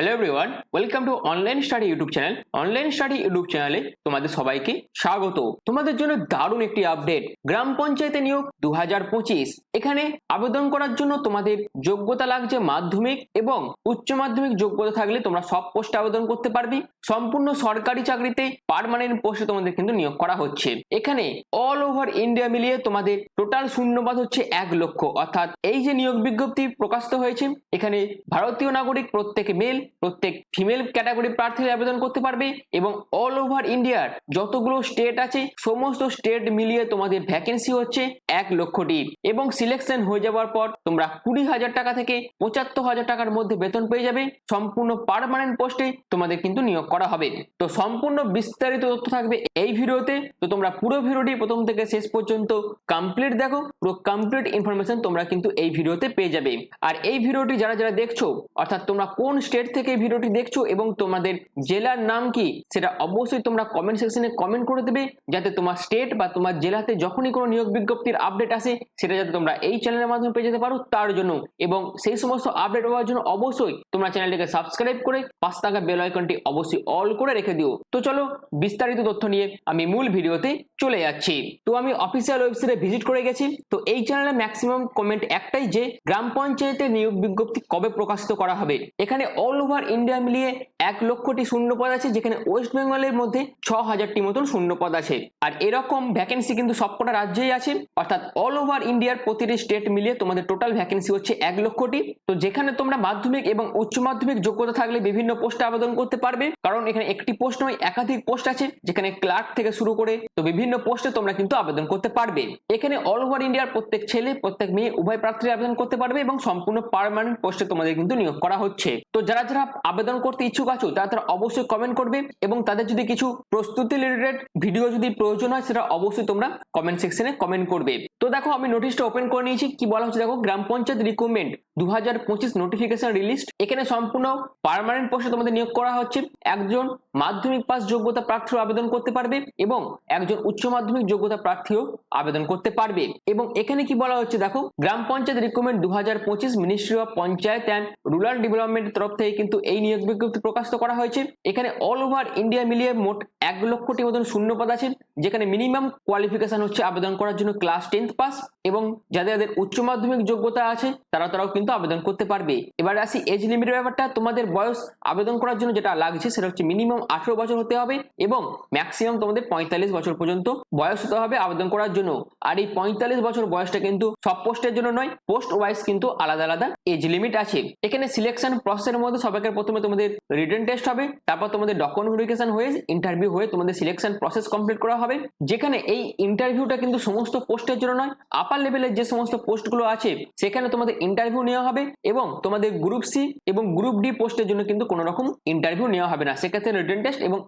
Hello everyone welcome to online study YouTube channel online study YouTube চ্যানেলে তোমাদের সবাইকে স্বাগত। তোমাদের জন্য দারুণ একটি আপডেট গ্রাম পঞ্চায়েতে নিয়োগ দু পঁচিশ। এখানে আবেদন করার জন্য তোমাদের যোগ্যতা লাগছে মাধ্যমিক এবং উচ্চ মাধ্যমিক যোগ্যতা থাকলে তোমরা সব পোস্টে আবেদন করতে পারবে। সম্পূর্ণ সরকারি চাকরিতে পার্মানেন্ট পোস্টে তোমাদের কিন্তু নিয়োগ করা হচ্ছে। এখানে অল ওভার ইন্ডিয়া মিলিয়ে তোমাদের টোটাল শূন্যবাদ হচ্ছে এক লক্ষ। অর্থাৎ এই যে নিয়োগ বিজ্ঞপ্তি প্রকাশিত হয়েছে, এখানে ভারতীয় নাগরিক প্রত্যেকে মেল প্রত্যেক ফিমেল ক্যাটাগরি প্রার্থীরা আবেদন করতে পারবে এবং অল ওভার ইন্ডিয়ার যতগুলো স্টেট আছে, সমস্ত স্টেট মিলিয়ে তোমাদের ভ্যাকেন্সি হচ্ছে এক লক্ষটি। এবং সিলেকশন হয়ে যাওয়ার পর তোমরা কুড়ি হাজার টাকা থেকে পঁচাত্তর হাজার টাকার মধ্যে বেতন পেয়ে যাবে। সম্পূর্ণ পার্মানেন্ট পোস্টে তোমাদের কিন্তু নিয়োগ করা হবে। তো সম্পূর্ণ বিস্তারিত তথ্য থাকবে এই ভিডিওতে। তো তোমরা পুরো ভিডিওটি প্রথম থেকে শেষ পর্যন্ত কমপ্লিট দেখো। পুরো কমপ্লিট ইনফরমেশন তোমরা কিন্তু এই ভিডিওতে পেয়ে যাবে। আর এই ভিডিওটি যারা যারা দেখছ, অর্থাৎ তোমরা কোন স্টেট থেকে ভিডিওটি দেখছ এবং তোমাদের জেলার নাম কি, সেটা অবশ্যই তোমরা কমেন্ট সেকশনে কমেন্ট করে দেবে, যাতে তোমার স্টেট বা তোমার জেলাতে যখনই কোনো নিয়োগ বিজ্ঞপ্তির আপডেট আসে, সেটা যাতে তোমরা এই চ্যানেলের মাধ্যমে পেয়ে যেতে পারো তার জন্য। এবং সেই সমস্ত আপডেট পাওয়ার জন্য অবশ্যই তোমরা চ্যানেলটিকে সাবস্ক্রাইব করে পাঁচ টাকা বেল আইকনটি অবশ্যই অল করে রেখে দিও। তো চলো, বিস্তারিত তথ্য নিয়ে আমি মূল ভিডিওতে চলে যাচ্ছি। তো আমি অফিসিয়াল ওয়েবসাইটে ভিজিট করে গেছি। তো এই চ্যানেলে ম্যাক্সিমাম কমেন্ট একটাই যে, গ্রাম পঞ্চায়েতে নিয়োগ বিজ্ঞপ্তি কবে প্রকাশিত করা হবে। এখানে অল ওভার ইন্ডিয়া মিলিয়ে এক লক্ষটি শূন্য পদ আছে, যেখানে ওয়েস্ট বেঙ্গলের মধ্যে ছ হাজারটি মতন শূন্য পদ আছে। আর এরকম ভ্যাকেন্সি কিন্তু সবকটা রাজ্যেই আছে। অর্থাৎ অল ওভার ইন্ডিয়ার প্রতিটি স্টেট মিলিয়ে তোমাদের টোটাল ভ্যাকেন্সি হচ্ছে এক লক্ষটি। তো যেখানে তোমরা মাধ্যমিক এবং উচ্চ মাধ্যমিক যোগ্যতা থাকলে বিভিন্ন পোস্টে আবেদন করতে পারবে। কারণ এখানে একটি পোস্ট নয়, একাধিক পোস্ট আছে, যেখানে ক্লার্ক থেকে শুরু করে তো বিভিন্ন পোস্টে তোমরা কিন্তু আবেদন করতে পারবে। এখানে অল ওভার ইন্ডিয়ার প্রত্যেক ছেলে, প্রত্যেক মেয়ে উভয় প্রার্থী আবেদন করতে পারবে এবং সম্পূর্ণ পারমানেন্ট পোস্টে তোমাদের কিন্তু নিয়োগ করা হচ্ছে। তো যারা যারা আবেদন করতে ইচ্ছুক আছো, তারা তারা অবশ্যই কমেন্ট করবে এবং তাদের যদি কিছু প্রস্তুতি রিলেটেড ভিডিও যদি প্রয়োজন হয়, সেটা অবশ্যই তোমরা কমেন্ট সেকশনে কমেন্ট করবে। তো দেখো, আমি নোটিশটা ওপেন করে নিয়েছি। কি বলা হচ্ছে দেখো, গ্রাম পঞ্চায়েত রিক্রুটমেন্ট দু হাজার পঁচিশ নোটিফিকেশন রিলিজ এখানে সম্পূর্ণ পার্মানেন্ট পোস্টে তোমাদের নিয়োগ করা হচ্ছে। একজন মাধ্যমিক পাস যোগ্যতা প্রার্থীও আবেদন করতে পারবে এবং একজন উচ্চ মাধ্যমিক যোগ্যতা প্রার্থীও আবেদন করতে পারবে। এবং এখানে কি বলা হচ্ছে দেখো, গ্রাম পঞ্চায়েত রিক্রুটমেন্ট দু হাজার পঁচিশ ministry of panchayat and rural ডেভেলপমেন্টের তরফ থেকে কিন্তু এই নিয়োগ বিজ্ঞপ্তি প্রকাশিত করা হয়েছে। এখানে অল ওভার ইন্ডিয়া মিলিয়ে মোট এক লক্ষটি মতন শূন্য পদ আছে, যেখানে মিনিমাম কোয়ালিফিকেশন হচ্ছে আবেদন করার জন্য ক্লাস টেন্থ পাস এবং যাদের যাদের উচ্চ মাধ্যমিক যোগ্যতা আছে তারা তারাও কিন্তু আবেদন করতে পারবে। এবার আসি এজ লিমিটের ব্যাপারটা, তোমাদের বয়স আবেদন করার জন্য যেটা লাগছে সেটা হচ্ছে মিনিমাম আঠেরো বছর হতে হবে এবং ম্যাক্সিমাম তোমাদের পঁয়তাল্লিশ বছর পর্যন্ত বয়স হতে হবে আবেদন করার জন্য। আর এই পঁয়তাল্লিশ বছর বয়সটা কিন্তু সব পোস্টের জন্য নয় পোস্ট ওয়াইজ কিন্তু আলাদা আলাদা এজ লিমিট আছে। এখানে সিলেকশন প্রসেসের মধ্যে সবাইকে প্রথমে তোমাদের রিটেন টেস্ট হবে, তারপর তোমাদের ডকুমেন্ট ভেরিফিকেশন হয়ে ইন্টারভিউ হয়ে তোমাদের সিলেকশন প্রসেস কমপ্লিট করা হবে। যেখানে এই ইন্টারভিউটা কিন্তু সমস্ত পোস্টের জন্য নয় আপার লেভেলের যে সমস্ত পোস্টগুলো আছে, সেখানে তোমাদের ইন্টারভিউ নেওয়া হবে এবং তোমাদের গ্রুপ সি এবং গ্রুপ ডি পোস্টের জন্য কিন্তু কোনো রকম ইন্টারভিউ নেওয়া হবে না। সেক্ষেত্রে রিটেন টেস্ট এবং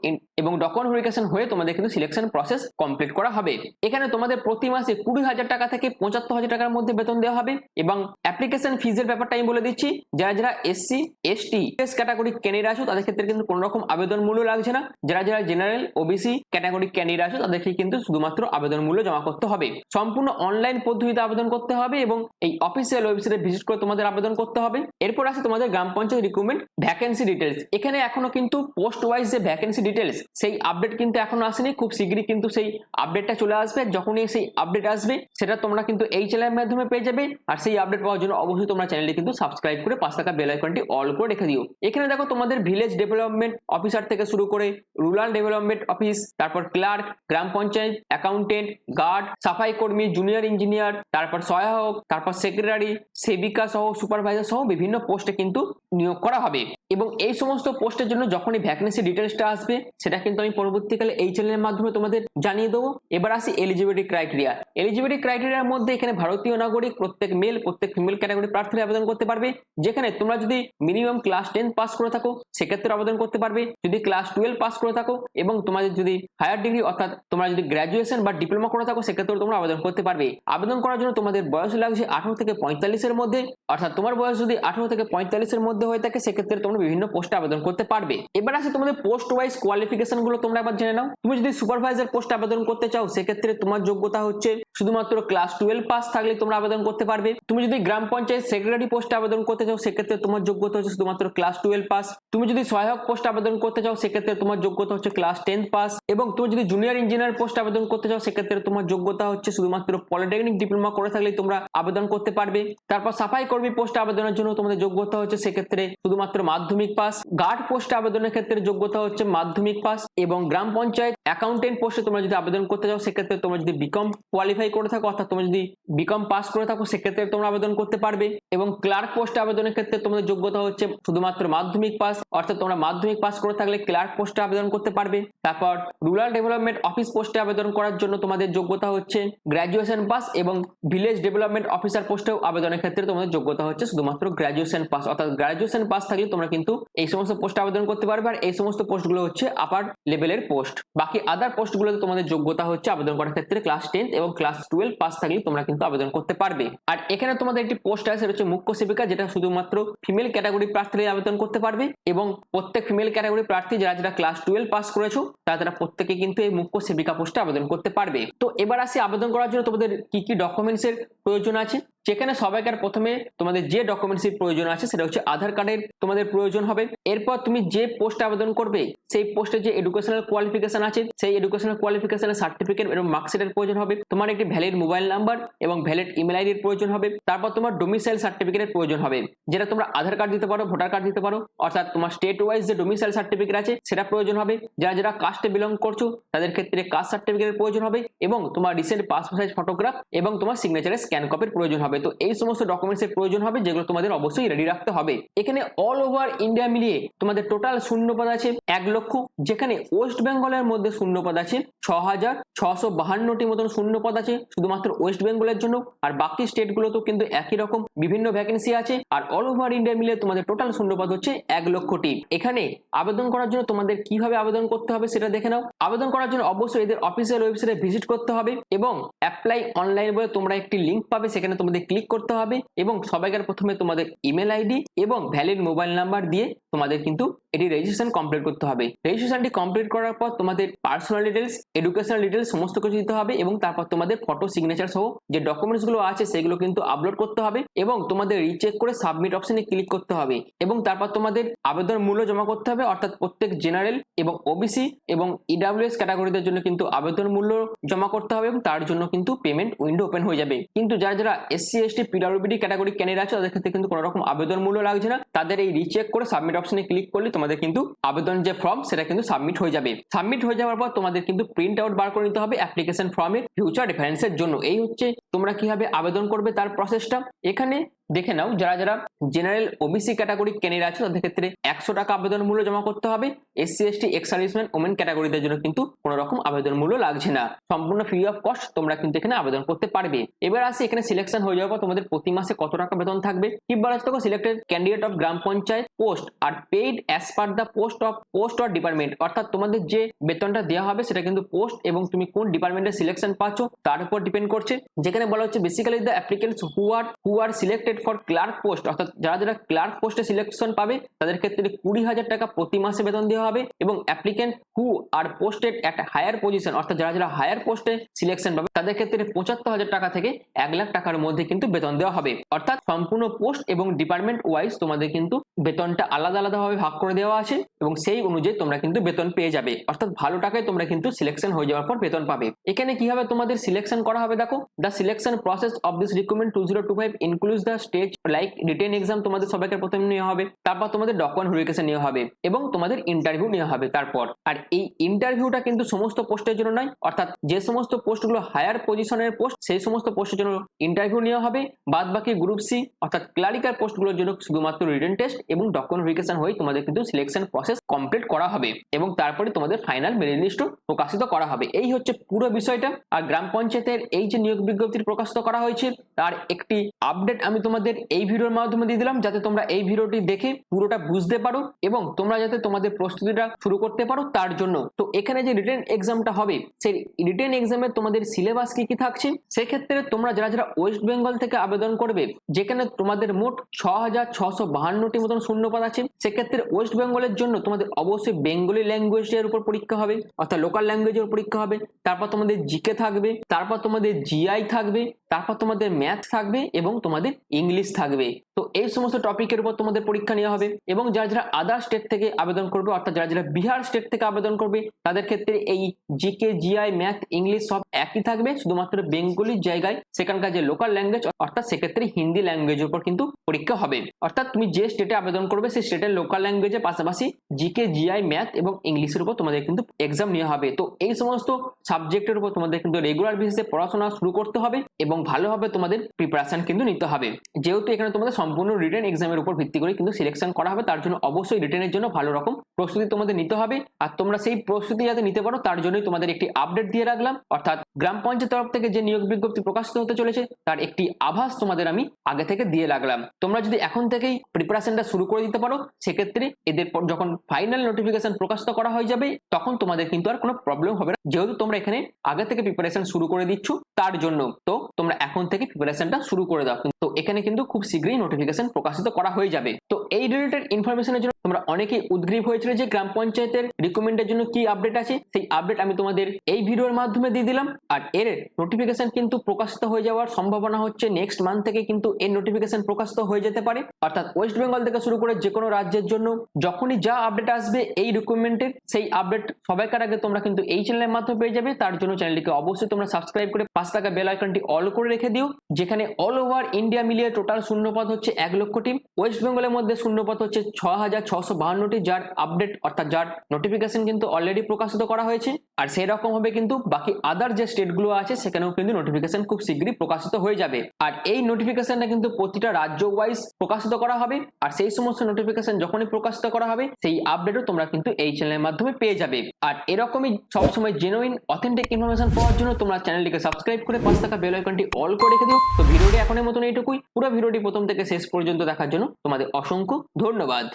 এবং ডকুমেন্ট ভেরিফিকেশন হয়ে তোমাদের কিন্তু সিলেকশন প্রসেস কমপ্লিট করা হবে। এখানে তোমাদের প্রতি মাসে কুড়ি হাজার টাকা থেকে পঁচাত্তর হাজার টাকার মধ্যে বেতন দেওয়া হবে এবং অ্যাপ্লিকেশন ফিজের ব্যাপারটা আমি বলে দিচ্ছি। যারা যারা SC ST S category candidate আছো তাদের ক্ষেত্রে কিন্তু কোনো রকম আবেদন মূল্য লাগছে না। যারা যারা জেনারেল ওবিসি ক্যাটাগরি ক্যান্ডিডেট আছো তাদেরকে কিন্তু শুধুমাত্র আবেদন মূল্য জমা করতে হবে। সম্পূর্ণ অনলাইন পদ্ধতিতে আবেদন করতে হবে এবং এই অফিসিয়াল ওয়েবসাইটে ভিজিট করে তোমাদের আবেদন করতে হবে। এরপর আছে তোমাদের gram panchayat recruitment vacancy details এখানে এখনও কিন্তু পোস্ট ওয়াইজ যে ভ্যাকেন্সি ডিটেলস সেই আপডেট কিন্তু এখনও আসেনি। খুব শীঘ্রই কিন্তু সেই আপডেটটা চলে আসবে। যখনই সেই আপডেট আসবে, সেটা তোমরা কিন্তু এই চ্যানেলের মাধ্যমে পেয়ে যাবে। আর সেই আপডেট পাওয়ার জন্য অবশ্যই তোমরা চ্যানেলটি কিন্তু সাবস্ক্রাইব করে পাঁচ টাকা বেল আইকনটি অল করে রেখে দিও। এখানে দেখো তোমাদের ভিলেজ ডেভেলপমেন্ট অফিসার থেকে শুরু করে রুরাল ডেভেলপমেন্ট অফিস তারপর clerk gram panchayat accountant guard সাফাই কর্মী জুনিয়র ইঞ্জিনিয়ার তারপর সহায়ক, তারপর সেক্রেটারি সেবিকা সহ সুপারভাইজার সহ বিভিন্ন পোস্টে কিন্তু নিয়োগ করা হবে। এবং এই সমস্ত পোস্টের জন্য যখনই ভ্যাকেন্সি ডিটেলসটা আসবে, সেটা কিন্তু আমি পরবর্তীকালে এই চ্যানেলের মাধ্যমে তোমাদের জানিয়ে দেবো। এবার আসি এলিজিবিলিটি ক্রাইটেরিয়া এলিজিবিলিটি ক্রাইটেরিয়ার মধ্যে এখানে ভারতীয় নাগরিক, প্রত্যেক মেল প্রত্যেক ফিমেল ক্যাটাগরি প্রার্থীরা আবেদন করতে পারবে। যেখানে তোমরা যদি মিনিমাম ক্লাস টেন পাস করে থাকো সেক্ষেত্রে আবেদন করতে পারবে যদি ক্লাস টুয়েলভ পাস করে থাকো এবং তোমাদের যদি হায়ার ডিগ্রি অর্থাৎ তোমরা যদি গ্র্যাজুয়েশন বা ডিপ্লোমা করে থাকো সেক্ষেত্রে তোমরা আবেদন করতে পারবে। আবেদন করার জন্য তোমাদের বয়স লাগছে আঠারো থেকে পঁয়তাল্লিশের মধ্যে। অর্থাৎ তোমার বয়স যদি আঠারো থেকে পঁয়তাল্লিশের মধ্যে হয়ে থাকে, সেক্ষেত্রে তোমরা বিভিন্ন পোস্টে আবেদন করতে পারবে। এবার আসে তোমাদের পোস্ট ওয়াইজ কোয়ালিফিকেশনগুলো তোমরা একবার জেনে নাও। তুমি যদি সুপারভাইজার পোস্ট আবেদন করতে চাও, সেক্ষেত্রে তোমার যোগ্যতা হচ্ছে শুধুমাত্র ক্লাস টুয়েলভ পাস থাকলে তোমরা আবেদন করতে পারবে। তুমি যদি গ্রাম পঞ্চায়েত সেক্রেটারি পোস্টে আবেদন করতে চাও, সেক্ষেত্রে তোমার যোগ্যতা হচ্ছে শুধুমাত্র ক্লাস টুয়েলভ পাস তুমি যদি সহায়ক পোস্ট আবেদন করতে চাও, সেক্ষেত্রে তোমার যোগ্যতা হচ্ছে ক্লাস টেন্থ পাস এবং তুমি যদি জুনিয়র ইঞ্জিনিয়ার পোস্টে আবেদন করতে চাও, সেক্ষেত্রে তোমার যোগ্যতা হচ্ছে শুধুমাত্র পলিটেকনিক ডিপ্লোমা করে থাকলে তোমরা আবেদন করতে পারবে। তারপর সাফাই কর্মী পোস্টে আবেদনের জন্য তোমাদের যোগ্যতা হচ্ছে সেক্ষেত্রে শুধুমাত্র মাধ্যমিক পাস গার্ড পোস্টে আবেদনের ক্ষেত্রে যোগ্যতা হচ্ছে মাধ্যমিক পাস এবং গ্রাম পঞ্চায়েত অ্যাকাউন্টেন্ট পোস্টে তোমরা যদি আবেদন করতে চাও, সেক্ষেত্রে তোমরা যদি বিকম কোয়ালিফাই করে থাকো, অর্থাৎ তোমরা যদি বিকম পাস করে থাকো, সেক্ষেত্রে তোমরা আবেদন করতে পারবে এবং ক্লার্ক পোস্টে আবেদনের ক্ষেত্রে তোমাদের যোগ্যতা হচ্ছে শুধুমাত্র মাধ্যমিক পাস অর্থাৎ তোমরা মাধ্যমিক পাস করে থাকলে ক্লার্ক পোস্টে আবেদন করতে পারবে। তারপর রুরাল ডেভেলপমেন্ট অফিস পোস্টে আবেদন করার জন্য তোমাদের যোগ্যতা হচ্ছে গ্র্যাজুয়েশন পাস এবং ভিলেজ ডেভেলপমেন্ট অফিসার পোস্টেও আবেদনের ক্ষেত্রে তোমাদের যোগ্যতা হচ্ছে শুধুমাত্র গ্র্যাজুয়েশন পাস অর্থাৎ গ্র্যাজুয়েশন পাস থাকলে তোমরা কিন্তু এই সমস্ত পোস্টে আবেদন করতে পারবে আর এই সমস্ত পোস্টগুলো হচ্ছে আপার লেভেলের পোস্ট বাকি আদার পোস্টগুলোতে তোমাদের যোগ্যতা হচ্ছে আবেদন করার ক্ষেত্রে ক্লাস টেন্থ এবং ক্লাস টুয়েলভ পাস থাকলে তোমরা কিন্তু আবেদন করতে পারবে। আর এখানে তোমাদের একটি পোস্ট আছে হচ্ছে মুখ্য সেবিকা, যেটা শুধুমাত্র ফিমেল ক্যাটাগরি প্রার্থীরা আবেদন করতে পারবে এবং প্রত্যেক ফিমেল ক্যাটাগরি প্রার্থী যারা যারা ক্লাস টুয়েলভ পাস করেছ, তারা তারা প্রত্যেকে কিন্তু এই মুখ্য সেবিকা পোস্টে আবেদন করতে পারবে। তো এবার আসি আবেদন করার জন্য তোমাদের কি কি ডকুমেন্টস এর প্রয়োজন আছে? যেখানে সবাইকার প্রথমে তোমাদের যে ডকুমেন্টস এর প্রয়োজন আছে, সেটা হচ্ছে আধার কার্ডের তোমাদের প্রয়োজন হবে। এরপর তুমি যে পোস্টে আবেদন করবে, সেই পোস্টে যে এডুকেশনাল কোয়ালিফিকেশন আছে, সেই এডুকেশনাল কোয়ালিফিকেশনের সার্টিফিকেট এবং মার্কশিটের প্রয়োজন হবে। তোমার একটি ভ্যালিড মোবাইল নাম্বার এবং ভ্যালিড ইমেল আইডির প্রয়োজন হবে। তারপর তোমার ডোমিসাইল সার্টিফিকেটের প্রয়োজন হবে, যেটা তোমরা আধার কার্ড দিতে পারো ভোটার কার্ড দিতে পারো। অর্থাৎ তোমার স্টেট ওয়াইজ যে ডোমিসাইল সার্টিফিকেট আছে, সেটা প্রয়োজন হবে। যারা যারা কাস্টে বিলং করছ, তাদের ক্ষেত্রে কাস্ট সার্টিফিকেটের প্রয়োজন হবে এবং তোমার রিসেন্ট পাসপোর্ট সাইজ ফটোগ্রাফ এবং তোমার সিগনেচারের স্ক্যান কপির প্রয়োজন হবে। তো এই সমস্ত ডকুমেন্টস এর প্রয়োজন হবে, যেগুলো তোমাদের অবশ্যই রেডি রাখতে হবে। এখানে অল ওভার ইন্ডিয়া মিলিয়ে তোমাদের টোটাল শূন্যপদ আছে এক লক্ষ, যেখানে ওয়েস্ট বেঙ্গলের মধ্যে শূন্যপদ আছে ছ হাজার ছশো বাহান্নটি মতন শূন্যপদ আছে শুধুমাত্র ওয়েস্ট বেঙ্গলের জন্য। আর বাকি স্টেটগুলোতেও কিন্তু একই রকম, বিভিন্ন ভ্যাকেন্সি আছে। আর অল ওভার ইন্ডিয়া মিলিয়ে তোমাদের টোটাল শূন্যপদ হচ্ছে এক লক্ষটি। এখানে আবেদন করার জন্য তোমাদের কীভাবে আবেদন করতে হবে সেটা দেখে নাও। আবেদন করার জন্য অবশ্যই এদের অফিসিয়াল ওয়েবসাইটে ভিজিট করতে হবে এবং অ্যাপ্লাই অনলাইন বলে তোমরা একটি লিঙ্ক পাবে, সেখানে তোমাদের ক্লিক করতে হবে এবং সবাইকার প্রথমে তোমাদের ইমেল আইডি এবং ভ্যালিড মোবাইল নাম্বার দিয়ে তোমাদের কিন্তু এটি রেজিস্ট্রেশন কমপ্লিট করতে হবে। রেজিস্ট্রেশনটি কমপ্লিট করার পর তোমাদের পার্সোনাল ডিটেলস এডুকেশনাল ডিটেলস সমস্ত কিছু দিতে হবে এবং তারপর তোমাদের ফটো সিগনেচার সহ যে ডকুমেন্টসগুলো আছে সেগুলো কিন্তু আপলোড করতে হবে এবং তোমাদের রিচেক করে সাবমিট অপশনে ক্লিক করতে হবে এবং তারপর তোমাদের আবেদন মূল্য জমা করতে হবে অর্থাৎ প্রত্যেক জেনারেল এবং ওবিসি এবং ইডাব্লিউএস ক্যাটাগরিদের জন্য কিন্তু আবেদন মূল্য জমা করতে হবে এবং তার জন্য কিন্তু পেমেন্ট উইন্ডো ওপেন হয়ে যাবে। কিন্তু যারা যারা এসসি এসটি পিডাব্লিউবিডি ক্যাটাগরি ক্যান্ডিডেট আছে তাদের ক্ষেত্রে কিন্তু কোনো রকম আবেদন মূল্য লাগছে না। তাদের এই রিচেক করে সাবমিট অপশনে ক্লিক করলে তোমাদের কিন্তু আবেদন যে ফর্ম সেটা কিন্তু সাবমিট হয়ে যাবে। সাবমিট হয়ে যাওয়ার পর তোমাদের কিন্তু প্রিন্ট আউট বার করে নিতে হবে অ্যাপ্লিকেশন ফর্মের ফিউচার রেফারেন্সের জন্য। এই হচ্ছে তোমরা কীভাবে আবেদন করবে তার প্রসেসটা এখানে দেখে নাও, যারা যারা জেনারেল ওবিসি ক্যাটাগরি ক্যান্ডিডেট আছে, তাদের ক্ষেত্রে একশো টাকা আবেদন মূল্য জমা করতে হবে। SC ST ex serviceman women ক্যাটাগরিদের জন্য কিন্তু কোনো রকম আবেদন মূল্য লাগছে না। সম্পূর্ণ ফ্রি অফ কস্ট তোমরা কিন্তু এখানে আবেদন করতে পারবে। এবার আসি, এখানে সিলেকশন হয়ে যাওয়ার পর তোমাদের প্রতি মাসে কত টাকা বেতন থাকবে? কি বলা হচ্ছে selected candidate of gram panchayat post are paid as per the post of post or department অর্থাৎ তোমাদের যে বেতনটা দেওয়া হবে, সেটা কিন্তু পোস্ট এবং তুমি কোন ডিপার্টমেন্টে সিলেকশন পাচ্ছ, তার উপর ডিপেন্ড করছে। যেখানে বলা হচ্ছে basically the applicants who are who are selected for clerk post অর্থাৎ যারা যারা ক্লার্ক পোস্টে সিলেকশন পাবে, তাদের ক্ষেত্রে কুড়ি হাজার টাকা প্রতি মাসে বেতন দেওয়া হবে এবং অ্যাপ্লিকেন্ট হু আর পোস্টেড একটা হায়ার পজিশন অর্থাৎ যারা যারা হায়ার পোস্টে সিলেকশন পাবে, তাদের ক্ষেত্রে পঁচাত্তর হাজার টাকা থেকে এক লাখ টাকার মধ্যে কিন্তু বেতন দেওয়া হবে। অর্থাৎ সম্পূর্ণ পোস্ট এবং ডিপার্টমেন্ট ওয়াইজ তোমাদের কিন্তু বেতনটা আলাদা আলাদাভাবে ভাগ করে দেওয়া আছে এবং সেই অনুযায়ী তোমরা কিন্তু বেতন পেয়ে যাবে। অর্থাৎ ভালো টাকায় তোমরা কিন্তু সিলেকশন হয়ে যাওয়ার পর বেতন পাবে। এখানে কীভাবে তোমাদের সিলেকশন করা হবে দেখো? The process of this recruitment two zero two five include the stage like written exam তোমাদের সবাইকে প্রথমে নেওয়া হবে, তারপর তোমাদের ডকুমেন্ট ভেরিফিকেশন নেওয়া হবে এবং তোমাদের ইন্টারভিউ নেওয়া হবে তারপর। আর এই ইন্টারভিউটা কিন্তু সমস্ত পোস্টের জন্য নয়, অর্থাৎ যে সমস্ত পোস্টগুলো হায়ার পজিশনের পোস্ট সেই সমস্ত পোস্টের জন্য ইন্টারভিউ নেওয়া হবে। বাদ বাকি গ্রুপ সি অর্থাৎ ক্লারিক্যাল পোস্টগুলোর জন্য শুধুমাত্র রিটেন টেস্ট এবং ডকুমেন্ট ভেরিফিকেশন হয়ে তোমাদের কিন্তু সিলেকশন প্রসেস কমপ্লিট করা হবে এবং তারপরে তোমাদের ফাইনাল মেরিট লিস্টও প্রকাশিত করা হবে। এই হচ্ছে পুরো বিষয়টা। আর গ্রাম পঞ্চায়েতের এই যে নিয়োগ বিজ্ঞপ্তি প্রকাশিত করা হয়েছে। তার একটি আপডেট আমি তোমাদের এই ভিডিওর মাধ্যমে দিয়ে দিলাম, যাতে তোমরা এই ভিডিওটি দেখে পুরোটা বুঝতে পারো এবং তোমরা যাতে তোমাদের প্রস্তুতিটা শুরু করতে পারো তার জন্য। তো এখানে যে রিটেন এক্সামটা হবে, সেই রিটেন এক্সামে তোমাদের সিলেবাস কি কি থাকছে, সেক্ষেত্রে তোমরা যারা যারা ওয়েস্ট বেঙ্গল থেকে আবেদন করবে, যেখানে তোমাদের মোট ছ হাজার ছশো বাহান্নটি মতন শূন্যপদ আছে, সেক্ষেত্রে ওয়েস্ট বেঙ্গলের জন্য তোমাদের অবশ্যই বেঙ্গলি ল্যাঙ্গুয়েজের উপর পরীক্ষা হবে, অর্থাৎ লোকাল ল্যাঙ্গুয়েজের পরীক্ষা হবে, তারপর তোমাদের জিকে থাকবে, তারপর তোমাদের জিআই থাকবে তারপর তোমাদের ম্যাথ থাকবে এবং তোমাদের ইংলিশ থাকবে। তো এই সমস্ত টপিকের উপর তোমাদের পরীক্ষা নেওয়া হবে এবং যারা যারা আদার স্টেট থেকে আবেদন করবে, অর্থাৎ যারা যারা বিহার স্টেট থেকে আবেদন করবে, তাদের ক্ষেত্রে এই জিকে জিআই ম্যাথ ইংলিশ সব একই থাকবে, শুধুমাত্র বেঙ্গলির জায়গায়। সেখানকার যে লোকাল ল্যাঙ্গুয়েজ অর্থাৎ সেক্ষেত্রে হিন্দি ল্যাঙ্গুয়েজের উপর কিন্তু পরীক্ষা হবে। অর্থাৎ তুমি যে স্টেটে আবেদন করবে, সেই স্টেটের লোকাল ল্যাঙ্গুয়েজের পাশাপাশি জিকে জিআই ম্যাথ এবং ইংলিশের উপর তোমাদের কিন্তু এক্সাম নেওয়া হবে। তো এই সমস্ত সাবজেক্টের উপর তোমাদের কিন্তু রেগুলার বেসিসে পড়াশোনা শুরু করতে হবে এবং ভালোভাবে তোমাদের প্রিপারেশন কিন্তু নিতে হবে। যেহেতু এখানে তোমাদের সম্পূর্ণ রিটেন এক্সামের উপর ভিত্তি করে কিন্তু সিলেকশন করা হবে। তার জন্য অবশ্যই রিটেনের জন্য ভালো রকম প্রস্তুতি তোমাদের নিতে হবে। আর তোমরা সেই প্রস্তুতি যাতে নিতে পারো, তার জন্যই তোমাদের একটি আপডেট দিয়ে রাখলাম। অর্থাৎ গ্রাম পঞ্চায়েত তরফ থেকে যে নিয়োগ বিজ্ঞপ্তি প্রকাশিত হতে চলেছে, তার একটি আভাস তোমাদের আমি আগে থেকে দিয়ে রাখলাম। তোমরা যদি এখন থেকেই প্রিপারেশনটা শুরু করে দিতে পারো, সেক্ষেত্রে এদের যখন ফাইনাল নোটিফিকেশন প্রকাশিত করা হয়ে যাবে, তখন তোমাদের কিন্তু আর কোনো প্রবলেম হবে না। যেহেতু তোমরা এখানে আগে থেকে প্রিপারেশন শুরু করে দিচ্ছ, তার জন্য। তো তোমরা এখন থেকে প্রিপারেশনটা শুরু করে দাও। তো এখানে কিন্তু খুব শীঘ্রই নোটিফিকেশন প্রকাশিত করা হয়ে যাবে। তো এই রিলেটেড ইনফরমেশনের জন্য তোমরা অনেকেই উদ্গ্রীব হয়েছিল যে গ্রাম পঞ্চায়েতের রিকমেন্ডের জন্য কি আপডেট আছে? সেই আপডেট আমি তোমাদের এই ভিডিওর মাধ্যমে দিয়ে দিলাম। আর এর নোটিফিকেশন কিন্তু প্রকাশিত হয়ে যাওয়ার সম্ভাবনা হচ্ছে নেক্সট মান্থ থেকে কিন্তু এর নোটিফিকেশন প্রকাশিত হয়ে যেতে পারে। অর্থাৎ ওয়েস্ট বেঙ্গল থেকে শুরু করে যে কোনো রাজ্যের জন্য যখনই যা আপডেট আসবে এই রিক্রুটমেন্টের সেই আপডেট সবাইকার আগে তোমরা কিন্তু এই চ্যানেলের মাধ্যমে পেয়ে যাবে। তার জন্য চ্যানেলটিকে অবশ্যই তোমরা সাবস্ক্রাইব করে পাঁচ টাকা বেল আইকনটি অল করে রেখে দিও, যেখানে অল ওভার ইন্ডিয়া মিলিয়ে টোটাল শূন্যপদ হচ্ছে এক লক্ষ টিম ওয়েস্ট বেঙ্গলের মধ্যে শূন্যপদ হচ্ছে ছ হাজার ছশো বাহান্নটি যার আপডেট অর্থাৎ যার নোটিফিকেশন কিন্তু অলরেডি প্রকাশিত করা হয়েছে। আর সেই রকম ভাবে কিন্তু বাকি আদার যে স্টেটগুলো আছে, সেখানেও কিন্তু নোটিফিকেশন খুব শীঘ্রই প্রকাশিত হয়ে যাবে। আর এই নোটিফিকেশনটা কিন্তু প্রতিটা রাজ্য ওয়াইজ প্রকাশিত করা হবে। আর সেই সমস্ত নোটিফিকেশন যখনই প্রকাশিত করা হবে, সেই আপডেটও তোমরা কিন্তু এই চ্যানেলের মাধ্যমে পেয়ে যাবে। আর এরকমই সবসময় জেনুইন অথেন্টিক ইনফরমেশন পাওয়ার জন্য তোমরা চ্যানেলটিকে সাবস্ক্রাইব করে পাঁচ টাকা বেল আইকনটি অল করে রেখে দিও। তো ভিডিওটি এখনের মতন এইটুকুই। পুরো ভিডিওটি প্রথম থেকে শেষ পর্যন্ত দেখার জন্য তোমাদের অসংখ্য ধন্যবাদ